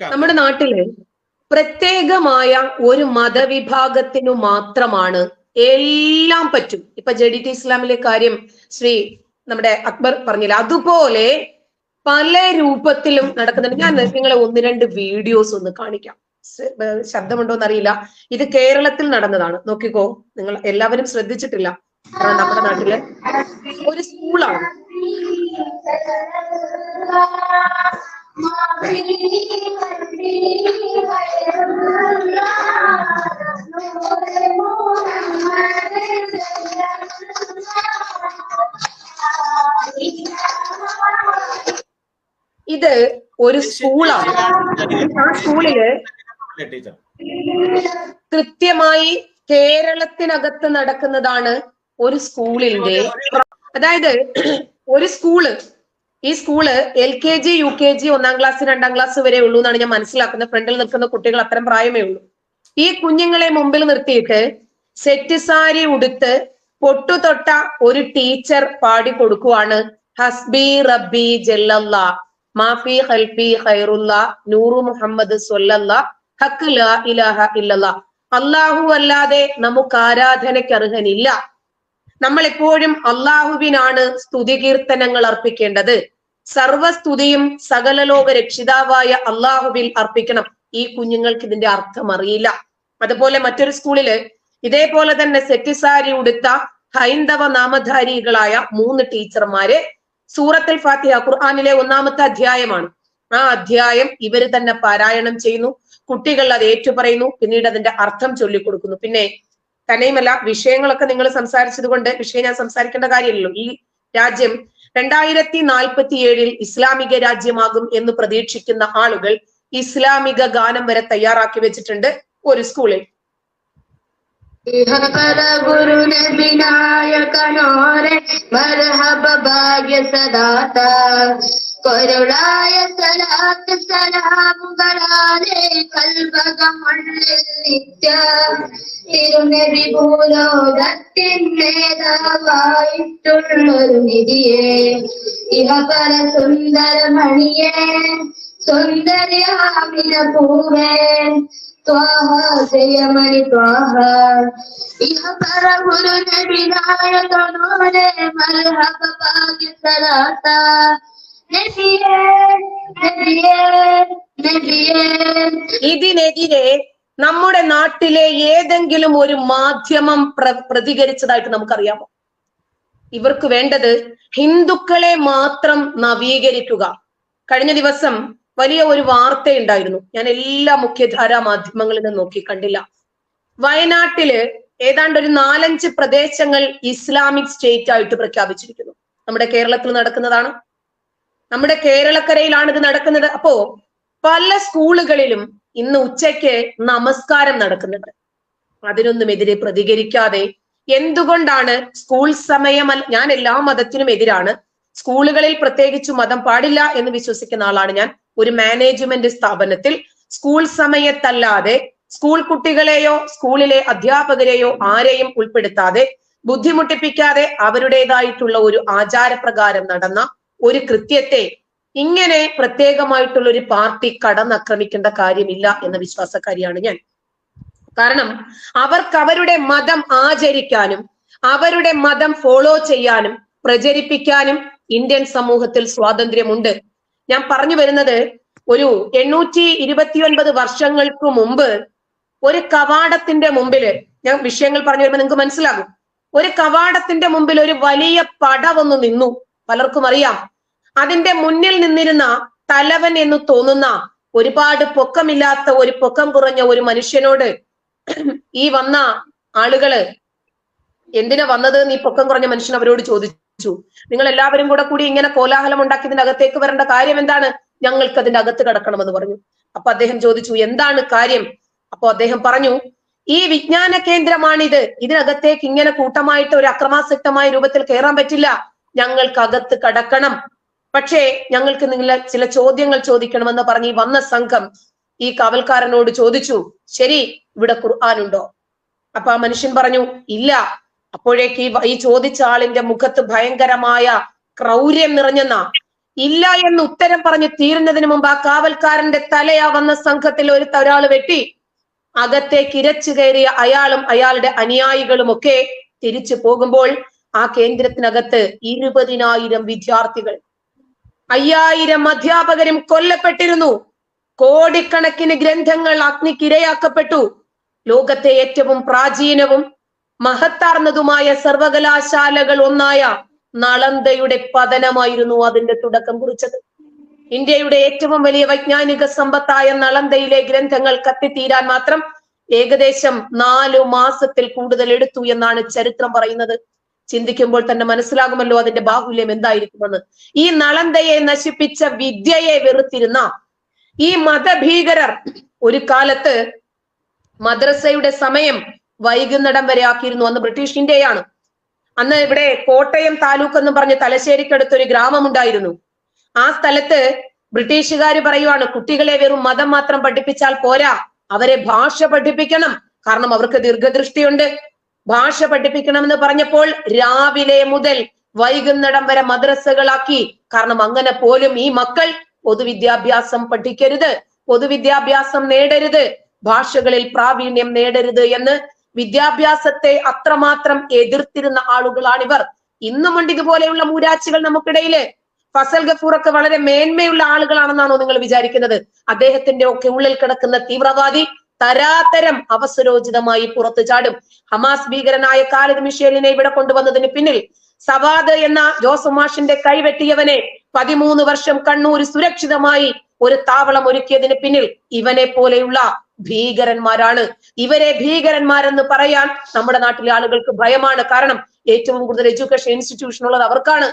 നമ്മുടെ നാട്ടിൽ പ്രത്യേകമായ ഒരു മതവിഭാഗത്തിനു മാത്രമാണ് എല്ലാം പറ്റും. ഇപ്പൊ ജഡിറ്റ് ഇസ്ലാമിലെ കാര്യം ശ്രീ നമ്മുടെ അക്ബർ പറഞ്ഞില്ല. അതുപോലെ പല രൂപത്തിലും നടക്കുന്നുണ്ട്. ഞാൻ നിങ്ങളെ ഒന്ന് രണ്ട് വീഡിയോസ് ഒന്ന് കാണിക്കാം. ശബ്ദമുണ്ടോ എന്നറിയില്ല. ഇത് കേരളത്തിൽ നടന്നതാണ്. നോക്കിക്കോ. നിങ്ങൾ എല്ലാവരും ശ്രദ്ധിച്ചിട്ടില്ല. നമ്മുടെ നാട്ടിൽ ഒരു സ്കൂളാണ്. ഇത് ഒരു സ്കൂളാണ്. ആ സ്കൂളിൽ കൃത്യമായി കേരളത്തിനകത്ത് നടക്കുന്നതാണ് ഒരു സ്കൂളിന്റെ. അതായത് ഒരു സ്കൂൾ ഈ school L K G U K G ഒന്നാം ക്ലാസ് രണ്ടാം ക്ലാസ് വരെ ഉള്ളൂ എന്നാണ് ഞാൻ മനസ്സിലാക്കുന്നത്. ഫ്രണ്ടിൽ നിൽക്കുന്ന കുട്ടികൾ അത്തരം പ്രായമേ ഉള്ളൂ. ഈ കുഞ്ഞുങ്ങളെ മുമ്പിൽ നിർത്തിയിട്ട് സെറ്റ് സാരി ഉടുത്ത് പൊട്ടുതൊട്ട ഒരു ടീച്ചർ പാടി കൊടുക്കുവാണ്. ഹസ്ബി റബ്ബി ജല്ലല്ല മാഫി ഹൽഫി ഖൈറുല്ല നൂറു മുഹമ്മദ് ഹക്ക് ലാ ഇലാഹ ഇല്ലല്ല. അള്ളാഹു അല്ലാതെ നമുക്ക് ആരാധനയ്ക്ക് അർഹനില്ല. നമ്മൾ എപ്പോഴും അള്ളാഹുവിനാണ് സ്തുതി കീർത്തനങ്ങൾ അർപ്പിക്കേണ്ടത്. സർവസ്തുതിയും സകല ലോക രക്ഷിതാവായ അള്ളാഹുവിൽ അർപ്പിക്കണം. ഈ കുഞ്ഞുങ്ങൾക്ക് ഇതിന്റെ അർത്ഥം അറിയില്ല അതുപോലെ മറ്റൊരു സ്കൂളിൽ ഇതേപോലെ തന്നെ സെറ്റിസാരി ഉടുത്ത ഹൈന്ദവ നാമധാരികളായ മൂന്ന് ടീച്ചർമാര് സൂറത്തുൽ ഫാത്തിഹ ഖുർആാനിലെ ഒന്നാമത്തെ അധ്യായമാണ്. ആ അധ്യായം ഇവർ തന്നെ പാരായണം ചെയ്യുന്നു. കുട്ടികൾ അത് ഏറ്റുപറയുന്നു. പിന്നീട് അതിന്റെ അർത്ഥം ചൊല്ലിക്കൊടുക്കുന്നു. പിന്നെ തന്നെയുമല്ല വിഷയങ്ങളൊക്കെ നിങ്ങൾ സംസാരിച്ചത് കൊണ്ട് വിഷയം ഞാൻ സംസാരിക്കേണ്ട കാര്യമില്ലല്ലോ. ഈ രാജ്യം രണ്ടായിരത്തി നാൽപ്പത്തി ഏഴിൽ ഇസ്ലാമിക രാജ്യമാകും എന്ന് പ്രതീക്ഷിക്കുന്ന ആളുകൾ ഇസ്ലാമിക ഗാനം വരെ തയ്യാറാക്കി വെച്ചിട്ടുണ്ട് ഒരു സ്കൂളിൽ. ഇഹകര ഗുരു നബിനായകനോരെ മർഹബ ഭാഗ്യ സദാത കൊരുളായ സലാത്ത് സലാമുകളാലെ കൽവകമണ്ണിൽ നിത്യ തിരുനബി ഭൂലോകത്തിൻ നേതാവായിട്ടുള്ളൊരു നിധിയെ. ഇഹപര സുന്ദരമണിയെ സുന്ദരിയാമിന പൂവേ ത്വാഹ. ജയമണി ഇഹ ഇതിനെതിരെ നമ്മുടെ നാട്ടിലെ ഏതെങ്കിലും ഒരു മാധ്യമം പ്ര പ്രതികരിച്ചതായിട്ട് നമുക്കറിയാമോ? ഇവർക്ക് വേണ്ടത് ഹിന്ദുക്കളെ മാത്രം നവീകരിക്കുക. കഴിഞ്ഞ ദിവസം വലിയ ഒരു വാർത്തയുണ്ടായിരുന്നു. ഞാൻ എല്ലാ മുഖ്യധാരാ മാധ്യമങ്ങളിലും നോക്കി കണ്ടില്ല. വയനാട്ടിൽ ഏതാണ്ട് ഒരു നാലഞ്ച് പ്രദേശങ്ങൾ ഇസ്ലാമിക് സ്റ്റേറ്റ് ആയിട്ട് പ്രഖ്യാപിച്ചിരിക്കുന്നു. നമ്മുടെ കേരളത്തിൽ നടക്കുന്നതാണ്. നമ്മുടെ കേരളക്കരയിലാണ് ഇത് നടക്കുന്നത്. അപ്പോ പല സ്കൂളുകളിലും ഇന്ന് ഉച്ചയ്ക്ക് നമസ്കാരം നടക്കുന്നുണ്ട്. അതിനൊന്നുമെതിരെ പ്രതികരിക്കാതെ എന്തുകൊണ്ടാണ് സ്കൂൾ സമയമല്ല ഞാൻ എല്ലാ മതത്തിനും എതിരാണ്. സ്കൂളുകളിൽ പ്രത്യേകിച്ച് മതം പാടില്ല എന്ന് വിശ്വസിക്കുന്ന ആളാണ് ഞാൻ. ഒരു മാനേജ്മെന്റ് സ്ഥാപനത്തിൽ സ്കൂൾ സമയത്തല്ലാതെ സ്കൂൾ കുട്ടികളെയോ സ്കൂളിലെ അധ്യാപകരെയോ ആരെയും ഉൾപ്പെടുത്താതെ ബുദ്ധിമുട്ടിപ്പിക്കാതെ അവരുടേതായിട്ടുള്ള ഒരു ആചാരപ്രകാരം നടന്ന ഒരു കൃത്യത്തെ ഇങ്ങനെ പ്രത്യേകമായിട്ടുള്ള ഒരു പാർട്ടി കടന്നാക്രമിക്കേണ്ട കാര്യമില്ല എന്ന വിശ്വാസക്കാരിയാണ് ഞാൻ. കാരണം അവർക്ക് അവരുടെ മതം ആചരിക്കാനും അവരുടെ മതം ഫോളോ ചെയ്യാനും പ്രചരിപ്പിക്കാനും ഇന്ത്യൻ സമൂഹത്തിൽ സ്വാതന്ത്ര്യമുണ്ട്. ഞാൻ പറഞ്ഞു വരുന്നത് ഒരു എണ്ണൂറ്റി ഇരുപത്തിയൊൻപത് വർഷങ്ങൾക്ക് മുമ്പ് ഒരു കവാടത്തിന്റെ മുമ്പിൽ ഞാൻ വിഷയങ്ങൾ പറഞ്ഞു വരുമ്പോൾ നിങ്ങൾക്ക് മനസ്സിലാകും. ഒരു കവാടത്തിന്റെ മുമ്പിൽ ഒരു വലിയ പട വന്ന് നിന്നു. പലർക്കും അറിയാം. അതിന്റെ മുന്നിൽ നിന്നിരുന്ന തലവൻ എന്ന് തോന്നുന്ന ഒരുപാട് പൊക്കമില്ലാത്ത ഒരു പൊക്കം കുറഞ്ഞ ഒരു മനുഷ്യനോട് ഈ വന്ന ആളുകൾ എന്തിനാ വന്നത്? നീ പൊക്കം കുറഞ്ഞ മനുഷ്യൻ അവരോട് ചോദിച്ചു. നിങ്ങൾ എല്ലാവരും കൂടെ കൂടി ഇങ്ങനെ കോലാഹലം ഉണ്ടാക്കി അകത്തേക്ക് വരേണ്ട കാര്യം എന്താണ്? ഞങ്ങൾക്ക് അതിന്റെ അകത്ത് കിടക്കണമെന്ന് പറഞ്ഞു. അപ്പൊ അദ്ദേഹം ചോദിച്ചു എന്താണ് കാര്യം? അപ്പൊ അദ്ദേഹം പറഞ്ഞു ഈ വിജ്ഞാന കേന്ദ്രമാണിത്. ഇതിനകത്തേക്ക് ഇങ്ങനെ കൂട്ടമായിട്ട് ഒരു അക്രമാസക്തമായ രൂപത്തിൽ കയറാൻ പറ്റില്ല. ഞങ്ങൾക്ക് അകത്ത് കടക്കണം. പക്ഷേ ഞങ്ങൾക്ക് നിങ്ങൾ ചില ചോദ്യങ്ങൾ ചോദിക്കണമെന്ന് പറഞ്ഞ് വന്ന സംഘം ഈ കാവൽക്കാരനോട് ചോദിച്ചു ശരി ഇവിടെ ഖുർആൻ ഉണ്ടോ? അപ്പൊ ആ മനുഷ്യൻ പറഞ്ഞു ഇല്ല. അപ്പോഴേക്ക് ഈ ചോദിച്ച ആളിന്റെ മുഖത്ത് ഭയങ്കരമായ ക്രൗര്യം നിറഞ്ഞെന്ന ഇല്ല എന്ന് ഉത്തരം പറഞ്ഞ് തീരുന്നതിന് മുമ്പ് ആ കാവൽക്കാരന്റെ തലയാ വന്ന സംഘത്തിൽ ഒരു ഒരാൾ വെട്ടി. അകത്തേക്ക് ഇരച്ചു കയറിയ അയാളും അയാളുടെ അനുയായികളും ഒക്കെ തിരിച്ചു പോകുമ്പോൾ ആ കേന്ദ്രത്തിനകത്ത് ഇരുപതിനായിരം വിദ്യാർത്ഥികൾ. അയ്യായിരം അധ്യാപകരും കൊല്ലപ്പെട്ടിരുന്നു. കോടിക്കണക്കിന് ഗ്രന്ഥങ്ങൾ അഗ്നിക്കിരയാക്കപ്പെട്ടു ലോകത്തെ ഏറ്റവും പ്രാചീനവും മഹത്താർന്നതുമായ സർവകലാശാലകൾ ഒന്നായ നളന്ദയുടെ പതനമായിരുന്നു അതിന്റെ തുടക്കം കുറിച്ചത്. ഇന്ത്യയുടെ ഏറ്റവും വലിയ വൈജ്ഞാനിക സമ്പത്തായ നളന്ദയിലെ ഗ്രന്ഥങ്ങൾ കത്തിത്തീരാൻ മാത്രം ഏകദേശം നാലു മാസത്തിൽ കൂടുതൽ എടുത്തു എന്നാണ് ചരിത്രം പറയുന്നത്. ചിന്തിക്കുമ്പോൾ തന്നെ മനസ്സിലാകുമല്ലോ അതിന്റെ ബാഹുല്യം എന്തായിരിക്കുമെന്ന്. ഈ നളന്തയെ നശിപ്പിച്ച വിദ്യയെ വെറുത്തിരുന്ന ഈ മതഭീകരർ ഒരു കാലത്ത് മദ്രസയുടെ സമയം വൈകുന്നിടം വരെ ആക്കിയിരുന്നു അന്ന് ബ്രിട്ടീഷ് ഇന്ത്യയാണ്. അന്ന് ഇവിടെ കോട്ടയം താലൂക്ക് എന്ന് പറഞ്ഞ് തലശ്ശേരിക്കടുത്ത് ഒരു ഗ്രാമമുണ്ടായിരുന്നു. ആ സ്ഥലത്ത് ബ്രിട്ടീഷുകാർ പറയുവാണ് കുട്ടികളെ വെറും മതം മാത്രം പഠിപ്പിച്ചാൽ പോരാ അവരെ ഭാഷ പഠിപ്പിക്കണം. കാരണം അവർക്ക് ദീർഘദൃഷ്ടിയുണ്ട്. ഭാഷ പഠിപ്പിക്കണം എന്ന് പറഞ്ഞപ്പോൾ രാവിലെ മുതൽ വൈകുന്നിടം വരെ മദ്രസകളാക്കി. കാരണം അങ്ങനെ പോലും ഈ മക്കൾ പൊതുവിദ്യാഭ്യാസം പഠിക്കരുത് പൊതുവിദ്യാഭ്യാസം നേടരുത് ഭാഷകളിൽ പ്രാവീണ്യം നേടരുത് എന്ന് വിദ്യാഭ്യാസത്തെ അത്രമാത്രം എതിർത്തിരുന്ന ആളുകളാണിവർ. ഇന്നുമുണ്ട് ഇതുപോലെയുള്ള മൂരാച്ചികൾ നമുക്കിടയിൽ. ഫസൽ ഗഫൂറൊക്കെ വളരെ മേന്മയുള്ള ആളുകളാണെന്നാണോ നിങ്ങൾ വിചാരിക്കുന്നത്? അദ്ദേഹത്തിന്റെ ഒക്കെ ഉള്ളിൽ കിടക്കുന്ന തീവ്രവാദി തരാതരം അവസരോചിതമായി പുറത്തു ചാടും. ഹമാസ് ഭീകരനായ കാലിദ് മിഷേലിനെ ഇവിടെ കൊണ്ടുവന്നതിന് പിന്നിൽ സവാദ് എന്ന ജോസഫ് മാഷിന്റെ കൈവെട്ടിയവനെ പതിമൂന്ന് വർഷം കണ്ണൂർ സുരക്ഷിതമായി ഒരു താവളം ഒരുക്കിയതിന് പിന്നിൽ ഇവനെ പോലെയുള്ള ഭീകരന്മാരാണ്. ഇവരെ ഭീകരന്മാരെന്ന് പറയാൻ നമ്മുടെ നാട്ടിലെ ആളുകൾക്ക് ഭയമാണ്. കാരണം ഏറ്റവും കൂടുതൽ എഡ്യൂക്കേഷൻ ഇൻസ്റ്റിറ്റ്യൂഷൻ ഉള്ളത് അവർക്കാണ്.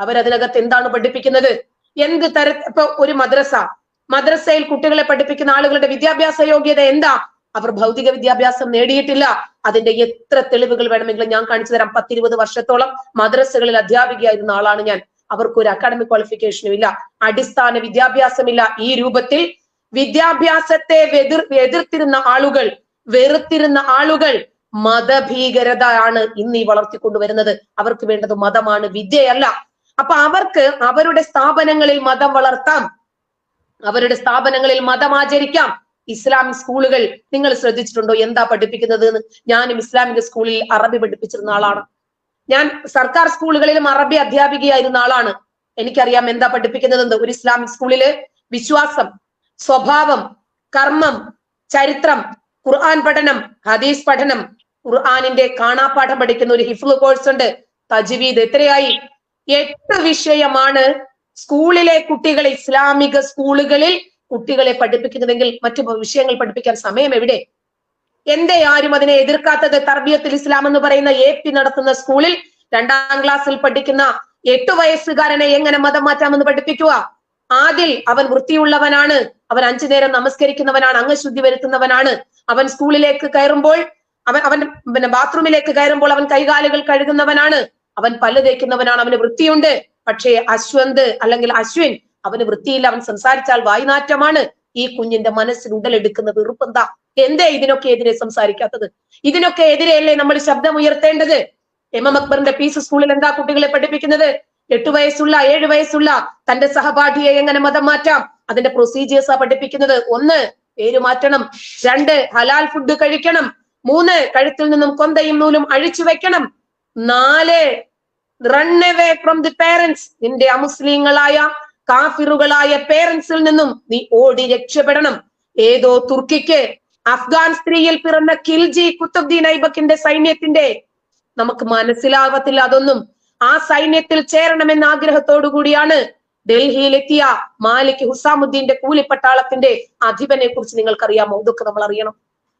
അവരതിനകത്ത് എന്താണ് പഠിപ്പിക്കുന്നത്? എന്ത് തര ഇപ്പൊ ഒരു മദ്രസ. മദ്രസയിൽ കുട്ടികളെ പഠിപ്പിക്കുന്ന ആളുകളുടെ വിദ്യാഭ്യാസ യോഗ്യത എന്താ? അവർ ഭൗതിക വിദ്യാഭ്യാസം നേടിയിട്ടില്ല. അതിന്റെ എത്ര തെളിവുകൾ വേണമെങ്കിലും ഞാൻ കാണിച്ചു തരാം. പത്തിരുപത് വർഷത്തോളം മദ്രസകളിൽ അധ്യാപികയായിരുന്ന ആളാണ് ഞാൻ. അവർക്കൊരു അക്കാഡമിക് ക്വാളിഫിക്കേഷനും ഇല്ല. അടിസ്ഥാന വിദ്യാഭ്യാസമില്ല. ഈ രൂപത്തിൽ വിദ്യാഭ്യാസത്തെ എതിർ എതിർത്തിരുന്ന ആളുകൾ വെറുത്തിരുന്ന ആളുകൾ മതഭീകരത ആണ് ഇന്ന് ഈ വളർത്തിക്കൊണ്ടുവരുന്നത്. അവർക്ക് വേണ്ടത് മതമാണ് വിദ്യയല്ല. അപ്പൊ അവർക്ക് അവരുടെ സ്ഥാപനങ്ങളിൽ മതം വളർത്താം. അവരുടെ സ്ഥാപനങ്ങളിൽ മതം ആചരിക്കാം. ഇസ്ലാമിക് സ്കൂളുകൾ നിങ്ങൾ ശ്രദ്ധിച്ചിട്ടുണ്ടോ? എന്താ പഠിപ്പിക്കുന്നത് എന്ന് ഞാനും ഇസ്ലാമിക സ്കൂളിൽ അറബി പഠിപ്പിച്ചിരുന്ന ആളാണ്. ഞാൻ സർക്കാർ സ്കൂളുകളിലും അറബി അധ്യാപികയായിരുന്ന ആളാണ്. എനിക്കറിയാം എന്താ പഠിപ്പിക്കുന്നതെന്ന്. ഒരു ഇസ്ലാമിക് സ്കൂളിൽ വിശ്വാസം സ്വഭാവം കർമ്മം ചരിത്രം ഖുർആൻ പഠനം ഹദീസ് പഠനം ഖുർആാനിന്റെ കാണാപ്പാഠം പഠിക്കുന്ന ഒരു ഹിഫ്ലു കോഴ്സ് ഉണ്ട്. തജ്വീദ് എത്രയായി? എട്ട് വിഷയമാണ് സ്കൂളിലെ കുട്ടികൾ ഇസ്ലാമിക സ്കൂളുകളിൽ കുട്ടികളെ പഠിപ്പിക്കുന്നതെങ്കിൽ മറ്റു വിഷയങ്ങൾ പഠിപ്പിക്കാൻ സമയം എവിടെ? എന്തേ ആരും അതിനെ എതിർക്കാത്തത്? തർബിയത്തിൽ ഇസ്ലാം എന്ന് പറയുന്ന എ പി നടത്തുന്ന സ്കൂളിൽ രണ്ടാം ക്ലാസ്സിൽ പഠിക്കുന്ന എട്ടു വയസ്സുകാരനെ എങ്ങനെ മതം മാറ്റാമെന്ന് പഠിപ്പിക്കുക? ആദിൽ അവൻ വൃത്തിയുള്ളവനാണ്. അവൻ അഞ്ചു നേരം നമസ്കരിക്കുന്നവനാണ് അംഗശുദ്ധി വരുത്തുന്നവനാണ്. അവൻ സ്കൂളിലേക്ക് കയറുമ്പോൾ അവൻ അവൻ പിന്നെ ബാത്റൂമിലേക്ക് കയറുമ്പോൾ അവൻ കൈകാലുകൾ കഴുകുന്നവനാണ്. അവൻ പല്ല് തേക്കുന്നവനാണ് അവന് വൃത്തിയുണ്ട്. പക്ഷേ അശ്വന്ത് അല്ലെങ്കിൽ അശ്വിൻ അവന് വൃത്തിയില്ല അവൻ സംസാരിച്ചാൽ വായുനാറ്റമാണ്. ഈ കുഞ്ഞിന്റെ മനസ്സിൽ ഉടലെടുക്കുന്ന വെറുപ്പെന്താ? എന്തേ ഇതിനൊക്കെ എതിരെ സംസാരിക്കാത്തത്? ഇതിനൊക്കെ എതിരെയല്ലേ നമ്മൾ ശബ്ദം ഉയർത്തേണ്ടത് എം എം അക്ബറിന്റെ പീസ് സ്കൂളിൽ എന്താ കുട്ടികളെ പഠിപ്പിക്കുന്നത്? എട്ടു വയസ്സുള്ള ഏഴ് വയസ്സുള്ള തന്റെ സഹപാഠിയെ എങ്ങനെ മതം മാറ്റാം? അതിന്റെ പ്രൊസീജിയേഴ്സാ പഠിപ്പിക്കുന്നത്. ഒന്ന് പേര് മാറ്റണം. രണ്ട് ഹലാൽ ഫുഡ് കഴിക്കണം. മൂന്ന് കഴുത്തിൽ നിന്നും കൊന്തയും നൂലും അഴിച്ചു വെക്കണം. നാല് run away from the parents നിന്റെ അമുസ്ലിങ്ങളായ കാഫിറുകളായ പേരൻസിൽ നിന്നും നീ ഓടി രക്ഷപ്പെടണം. ഏതോ തുർക്കിക്ക് അഫ്ഗാൻ സ്ത്രീയിൽ പിറന്ന കിൽജി കുത്തുബ്ദീൻ ഐബക്കിന്റെ സൈന്യത്തിന്റെ. നമുക്ക് മനസ്സിലാവത്തില്ല അതൊന്നും. ആ സൈന്യത്തിൽ ചേരണമെന്ന ആഗ്രഹത്തോടു കൂടിയാണ് ഡൽഹിയിലെത്തിയ മാലിക് ഹുസാമുദ്ദീന്റെ കൂലിപ്പട്ടാളത്തിന്റെ അധിപനെ കുറിച്ച് നിങ്ങൾക്കറിയാമോ? ഇതൊക്കെ നമ്മൾ അറിയണം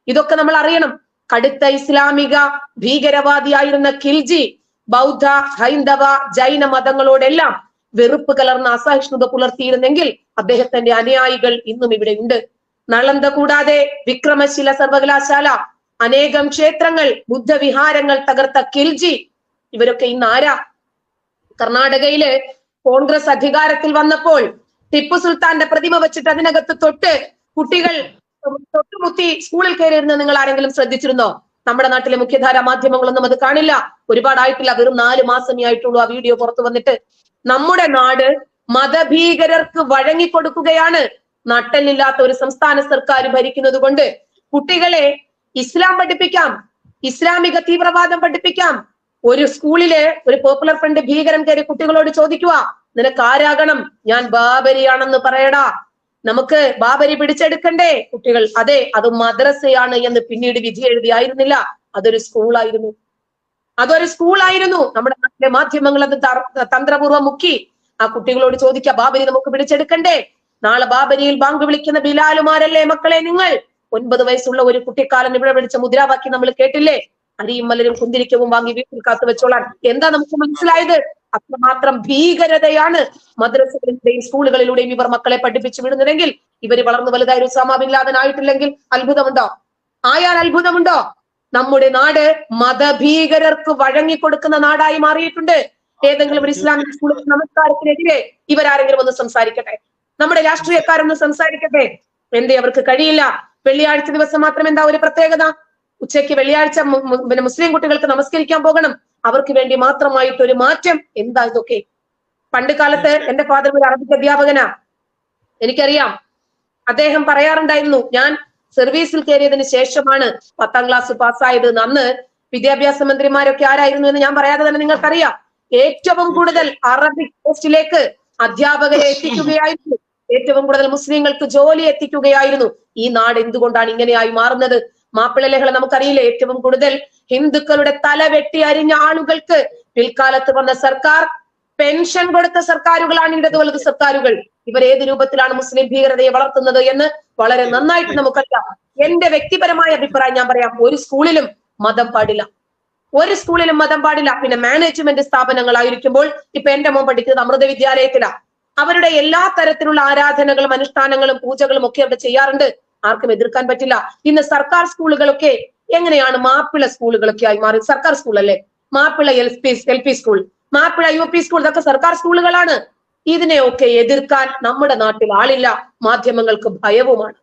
ഇതൊക്കെ നമ്മൾ അറിയണം കടുത്ത ഇസ്ലാമിക ഭീകരവാദിയായിരുന്ന ഖിൽജി ബൗദ്ധ ഹൈന്ദവ ജൈന മതങ്ങളോടെല്ലാം വെറുപ്പ് കലർന്ന അസഹിഷ്ണുത പുലർത്തിയിരുന്നെങ്കിൽ അദ്ദേഹത്തിന്റെ അനുയായികൾ ഇന്നും ഇവിടെ ഉണ്ട്. നളന്ത കൂടാതെ വിക്രമശില സർവകലാശാല അനേകം ക്ഷേത്രങ്ങൾ ബുദ്ധവിഹാരങ്ങൾ തകർത്ത കിൽജി ഇവരൊക്കെ ഇന്ന് ആരാ? കർണാടകയിൽ കോൺഗ്രസ് അധികാരത്തിൽ വന്നപ്പോൾ ടിപ്പു സുൽത്താന്റെ പ്രതിമ വെച്ചിട്ട് അതിനകത്ത് തൊട്ട് കുട്ടികൾ തൊട്ടുമുത്തി സ്കൂളിൽ കയറിയിരുന്ന നിങ്ങൾ ആരെങ്കിലും ശ്രദ്ധിച്ചിരുന്നോ? നമ്മുടെ നാട്ടിലെ മുഖ്യധാര മാധ്യമങ്ങളൊന്നും അത് കാണില്ല. ഒരുപാടായിട്ടില്ല. വെറും നാല് മാസമേ ആയിട്ടുള്ളൂ ആ വീഡിയോ പുറത്തു വന്നിട്ട്. നമ്മുടെ നാട് മതഭീകരർക്ക് വഴങ്ങിക്കൊടുക്കുകയാണ്. നട്ടലില്ലാത്ത ഒരു സംസ്ഥാന സർക്കാർ ഭരിക്കുന്നത് കൊണ്ട് കുട്ടികളെ ഇസ്ലാം പഠിപ്പിക്കാം. ഇസ്ലാമിക തീവ്രവാദം പഠിപ്പിക്കാം. ഒരു സ്കൂളിലെ ഒരു പോപ്പുലർ ഫ്രണ്ട് ഭീകരൻ കയറി കുട്ടികളോട് ചോദിക്കുക നിനക്ക് ആരാകണം? ഞാൻ ബാബരിയാണെന്ന് പറയടാ. നമുക്ക് ബാബരി പിടിച്ചെടുക്കണ്ടേ? കുട്ടികൾ അതെ അത് മദ്രസയാണ് എന്ന് പിന്നീട് വിധി എഴുതിയായിരുന്നില്ല. അതൊരു സ്കൂളായിരുന്നു. അതൊരു സ്കൂളായിരുന്നു. നമ്മുടെ നാട്ടിലെ മാധ്യമങ്ങൾ അത് തന്ത്രപൂർവം മുക്കി. ആ കുട്ടികളോട് ചോദിക്കുക ബാബരി നമുക്ക് പിടിച്ചെടുക്കണ്ടേ? നാളെ ബാബരിയിൽ ബാങ്ക് വിളിക്കുന്ന ബിലാലുമാരല്ലേ മക്കളെ നിങ്ങൾ? ഒൻപത് വയസ്സുള്ള ഒരു കുട്ടിക്കാലം ഇവിടെ വിളിച്ച മുദ്രാവാക്യം നമ്മൾ കേട്ടില്ലേ? അരിയും മലരും കുന്തിരിക്കവും വാങ്ങി വീട്ടിൽ കാത്തു വെച്ചോളാൻ. എന്താ നമുക്ക് മനസ്സിലായത്? അത്രമാത്രം ഭീകരതയാണ് മദ്രസകളിലൂടെയും സ്കൂളുകളിലൂടെയും ഇവർ മക്കളെ പഠിപ്പിച്ചു വിടുന്നതെങ്കിൽ ഇവർ വളർന്നു വലുതായി ആയിട്ടില്ലെങ്കിൽ അത്ഭുതമുണ്ടോ? ആയാൽ അത്ഭുതമുണ്ടോ? നമ്മുടെ നാട് മതഭീകരർക്ക് വഴങ്ങിക്കൊടുക്കുന്ന നാടായി മാറിയിട്ടുണ്ട്. ഏതെങ്കിലും ഒരു ഇസ്ലാമിക് സ്കൂളിൽ നമസ്കാരത്തിനെതിരെ ഇവരാരെങ്കിലും ഒന്ന് സംസാരിക്കട്ടെ? നമ്മുടെ രാഷ്ട്രീയക്കാരൊന്ന് സംസാരിക്കട്ടെ? എന്തേ അവർക്ക് കഴിയില്ല? വെള്ളിയാഴ്ച ദിവസം മാത്രം എന്താ ഒരു പ്രത്യേകത? ഉച്ചയ്ക്ക് വെള്ളിയാഴ്ച പിന്നെ മുസ്ലിം കുട്ടികൾക്ക് നമസ്കരിക്കാൻ പോകണം. അവർക്ക് വേണ്ടി മാത്രമായിട്ട് ഒരു മാറ്റം. എന്താ ഇതൊക്കെ? പണ്ട് കാലത്ത് എന്റെ ഫാദർ ഒരു അറബിക് അധ്യാപകനാ. എനിക്കറിയാം. അദ്ദേഹം പറയാറുണ്ടായിരുന്നു ഞാൻ സർവീസിൽ കയറിയതിന് ശേഷമാണ് പത്താം ക്ലാസ് പാസ്സായത്. അന്ന് വിദ്യാഭ്യാസ മന്ത്രിമാരൊക്കെ ആരായിരുന്നു എന്ന് ഞാൻ പറയാതെ തന്നെ നിങ്ങൾക്കറിയാം. ഏറ്റവും കൂടുതൽ അറബിക് പോസ്റ്റിലേക്ക് അധ്യാപകരെ എത്തിക്കുകയായിരുന്നു. ഏറ്റവും കൂടുതൽ മുസ്ലിങ്ങൾക്ക് ജോലി എത്തിക്കുകയായിരുന്നു. ഈ നാട് എന്തുകൊണ്ടാണ് ഇങ്ങനെയായി മാറുന്നത്? മാപ്പിള ലഹള നമുക്കറിയില്ല? ഏറ്റവും കൂടുതൽ ഹിന്ദുക്കളുടെ തല വെട്ടി അരിഞ്ഞ ആളുകൾക്ക് പിൽക്കാലത്ത് വന്ന സർക്കാർ പെൻഷൻ കൊടുത്ത സർക്കാരുകളാണ് ഇടത് വലത് സർക്കാരുകൾ. ഇവർ ഏത് രൂപത്തിലാണ് മുസ്ലിം ഭീകരതയെ വളർത്തുന്നത് എന്ന് വളരെ നന്നായിട്ട് നമുക്കറിയാം. എന്റെ വ്യക്തിപരമായ അഭിപ്രായം ഞാൻ പറയാം. ഒരു സ്കൂളിലും മതം പാടില്ല. ഒരു സ്കൂളിലും മതം പാടില്ല. പിന്നെ മാനേജ്മെന്റ് സ്ഥാപനങ്ങളായിരിക്കുമ്പോൾ ഇപ്പൊ എന്റെ മോൻ പഠിക്കുന്നത് അമൃത വിദ്യാലയത്തിലാണ് അവരുടെ എല്ലാ തരത്തിലുള്ള ആരാധനകളും അനുഷ്ഠാനങ്ങളും പൂജകളും ഒക്കെ അവിടെ ചെയ്യാറുണ്ട്. ആർക്കും എതിർക്കാൻ പറ്റില്ല. ഇന്ന് സർക്കാർ സ്കൂളുകളൊക്കെ എങ്ങനെയാണ് മാപ്പിള സ്കൂളുകളൊക്കെ ആയി മാറി? സർക്കാർ സ്കൂൾ അല്ലേ? Mappila L P L P school. Mappila U P school ഇതൊക്കെ സർക്കാർ സ്കൂളുകളാണ്. ഇതിനെയൊക്കെ എതിർക്കാൻ നമ്മുടെ നാട്ടിൽ ആളില്ല. മാധ്യമങ്ങൾക്ക് ഭയവുമാണ്.